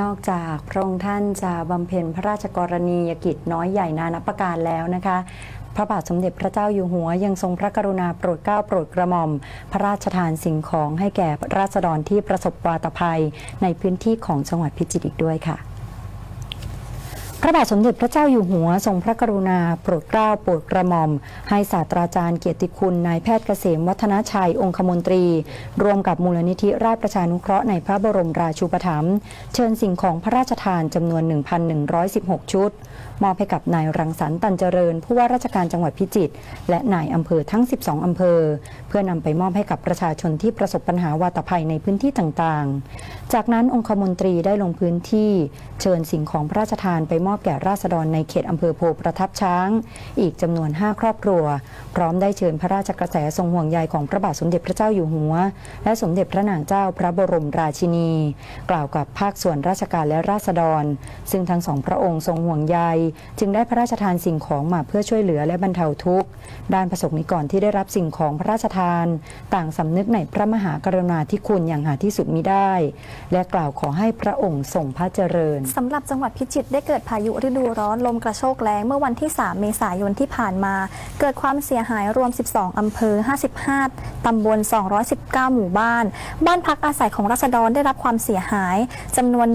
นอกจากพระองค์ท่านจะบำเพ็ญพระราชกรณียกิจน้อยใหญ่นานับประการแล้วนะคะ พระบาทสมเด็จพระเจ้าอยู่หัวยังทรงพระกรุณาโปรดเกล้าโปรดกระหม่อม พระราชทานสิ่งของให้แก่ราษฎรที่ประสบวาตภัยในพื้นที่ของจังหวัดพิจิตรอีกด้วยค่ะ ระบาทสมเด็จพระเจ้าอยู่หัวทรงพระกรุณา โปรดเกล้าโปรดกระหม่อม ให้ศาสตราจารย์เกียรติคุณนายแพทย์เกษมวัฒนชัยองคมนตรี ร่วมกับมูลนิธิราชประชานุเคราะห์ในพระบรมราชูปถัมภ์เชิญสิ่งของพระราชทานจำนวน 1,116 ชุด มอบให้กับนายรังสรรค์ตันเจริญ ผู้ว่าราชการจังหวัดพิจิตรและนายอำเภอทั้ง 12 อำเภอ เพื่อนำไปมอบให้กับประชาชนที่ประสบปัญหาวาตภัยในพื้นที่ต่างๆ จากนั้นองคมนตรีได้ลงพื้นที่ เชิญสิ่งของพระราชทานไปมอบแก่ราษฎรในเขตอำเภอโพประทับช้าง อีกจำนวน 5 ครอบครัว พร้อมได้เชิญพระราชกระแสทรงห่วงใยของพระบาทสมเด็จพระเจ้าอยู่หัว และสมเด็จพระนางเจ้าพระบรมราชินี กล่าวกับภาคส่วนราชการและราษฎร ซึ่งทั้งสองพระองค์ทรงห่วงใย จึงได้พระราชทานสิ่งของมาเพื่อช่วยเหลือและบรรเทาทุกข์ด้านประสบนิกรที่ได้รับสิ่งของพระราชทาน ต่างสำนึกในพระมหากรุณาธิคุณอย่างหาที่สุดมิได้ และกล่าวขอให้พระองค์ทรงพระเจริญสำหรับจังหวัดพิจิตรได้เกิดพายุฤดูร้อนลมกระโชกแรงเมื่อวันที่ 3 เมษายนที่ผ่านมา เกิดความเสียหายรวม 12 อำเภอ 55 ตำบล 219 หมู่บ้าน บ้านพักอาศัยของราษฎรได้รับความเสียหายจำนวน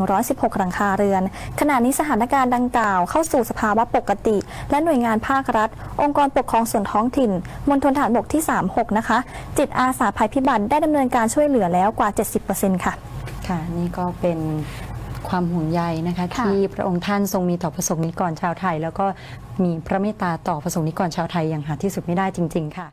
1,116 หลังคาเรือน ขณะนี้สถานการณ์ดังกล่าวเข้าสู่สภาวะปกติ และหน่วยงานภาครัฐ องค์กรปกครองส่วนท้องถิ่นมณฑลฐานบกที่ 36 นะคะ จิตอาสาภัยพิบัติได้ดำเนินการช่วยเหลือแล้วกว่า 70%ค่ะ ค่ะ นี่ก็เป็น ความห่วงใยนะคะ ค่ะ ที่พระองค์ท่านทรงมีต่อประสงค์นิกรชาวไทย แล้วก็มีพระเมตตาต่อประสงค์นิกรชาวไทยอย่างหาที่สุดไม่ได้จริง ๆ ค่ะ